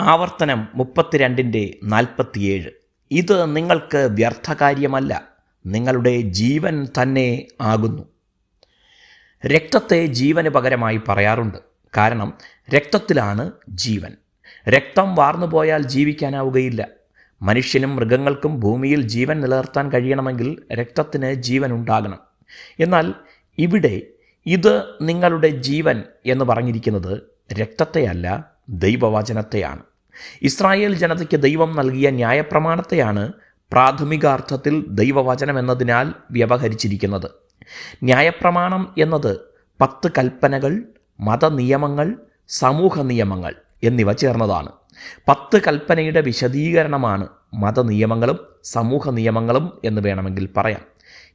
ആവർത്തനം മുപ്പത്തിരണ്ടിന്റെ നാൽപ്പത്തിയേഴ്. ഇത് നിങ്ങൾക്ക് വ്യർത്ഥകാര്യമല്ല നിങ്ങളുടെ ജീവൻ തന്നെ ആകുന്നു. രക്തത്തെ ജീവന് പകരമായി പറയാറുണ്ട്. കാരണം രക്തത്തിലാണ് ജീവൻ. രക്തം വാർന്നുപോയാൽ ജീവിക്കാനാവുകയില്ല. മനുഷ്യനും മൃഗങ്ങൾക്കും ഭൂമിയിൽ ജീവൻ നിലനിർത്താൻ കഴിയണമെങ്കിൽ രക്തത്തിന് ജീവൻ ഉണ്ടാകണം. എന്നാൽ ഇവിടെ ഇത് നിങ്ങളുടെ ജീവൻ എന്ന് പറഞ്ഞിരിക്കുന്നത് രക്തത്തെയല്ല ദൈവവചനത്തെയാണ്. ഇസ്രായേൽ ജനതയ്ക്ക് ദൈവം നൽകിയ ന്യായപ്രമാണത്തെയാണ് പ്രാഥമികാർത്ഥത്തിൽ ദൈവവചനം എന്നതിനാൽ വ്യവഹരിച്ചിരിക്കുന്നത്. ന്യായപ്രമാണം എന്നത് പത്ത് കൽപ്പനകൾ മതനിയമങ്ങൾ സമൂഹ നിയമങ്ങൾ എന്നിവ ചേർന്നതാണ്. പത്ത് കൽപ്പനയുടെ വിശദീകരണമാണ് മതനിയമങ്ങളും സമൂഹ നിയമങ്ങളും എന്ന് വേണമെങ്കിൽ പറയാം.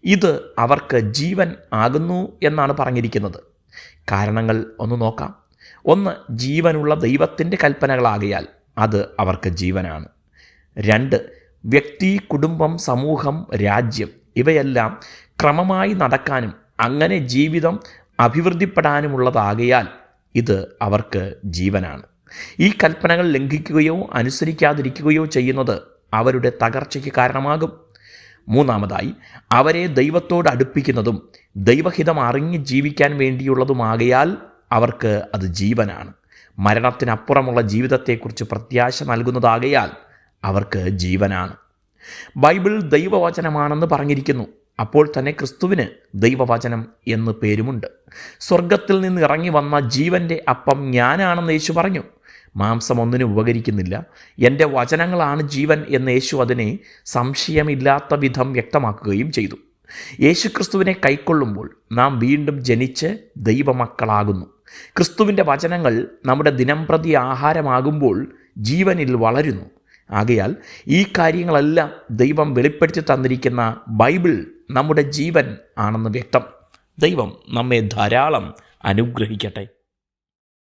ഇത് അവർക്ക് ജീവൻ ആകുന്നു എന്നാണ് പറഞ്ഞിരിക്കുന്നത്. കാരണങ്ങൾ ഒന്ന് നോക്കാം. ഒന്ന് ജീവനുള്ള ദൈവത്തിന്റെ കൽപ്പനകളാകിയാൽ അത് അവർക്ക് ജീവനാണ്. രണ്ട് വ്യക്തി കുടുംബം സമൂഹം രാജ്യം ഇവയെല്ലാം ക്രമമായി നടക്കാനും അങ്ങനെ ജീവിതം അഭിവൃദ്ധിപ്പെടാനുമുള്ളതാകയാൽ ഇത് അവർക്ക് ജീവനാണ്. ഈ കൽപ്പനകൾ ലംഘിക്കുകയോ അനുസരിക്കാതിരിക്കുകയോ ചെയ്യുന്നത് അവരുടെ തകർച്ചയ്ക്ക് കാരണമാകും. മൂന്നാമതായി അവരെ ദൈവത്തോട് അടുപ്പിക്കുന്നതും ദൈവഹിതം അറിഞ്ഞ് ജീവിക്കാൻ വേണ്ടിയുള്ളതുമാകയാൽ അവർക്ക് അത് ജീവനാണ്. മരണത്തിനപ്പുറമുള്ള ജീവിതത്തെക്കുറിച്ച് പ്രത്യാശ നൽകുന്നതാകയാൽ അവർക്ക് ജീവനാണ്. ബൈബിൾ ദൈവവചനമാണെന്ന് പറഞ്ഞിരിക്കുന്നു. അപ്പോൾ തന്നെ ക്രിസ്തുവിന് ദൈവവചനം എന്ന് പേരുമുണ്ട്. സ്വർഗത്തിൽ നിന്ന് ഇറങ്ങി വന്ന ജീവന്റെ അപ്പം ഞാനാണെന്ന് യേശു പറഞ്ഞു. മാംസം ഒന്നിനും ഉപകരിക്കുന്നില്ല. എന്റെ വചനങ്ങളാണ് ജീവൻ എന്ന് യേശു അതിനെ സംശയമില്ലാത്ത വിധം വ്യക്തമാക്കുകയും ചെയ്തു. യേശുക്രിസ്തുവിനെ കൈക്കൊള്ളുമ്പോൾ നാം വീണ്ടും ജനിച്ച് ദൈവമക്കളാകുന്നു. ക്രിസ്തുവിന്റെ വചനങ്ങൾ നമ്മുടെ ദിനംപ്രതി ആഹാരമാകുമ്പോൾ ജീവനിൽ വളരുന്നു. ആകയാൽ ഈ കാര്യങ്ങളെല്ലാം ദൈവം വെളിപ്പെടുത്തി തന്നിരിക്കുന്ന ബൈബിൾ നമ്മുടെ ജീവൻ ആണെന്ന് വ്യക്തം. ദൈവം നമ്മെ ധാരാളം അനുഗ്രഹിക്കട്ടെ.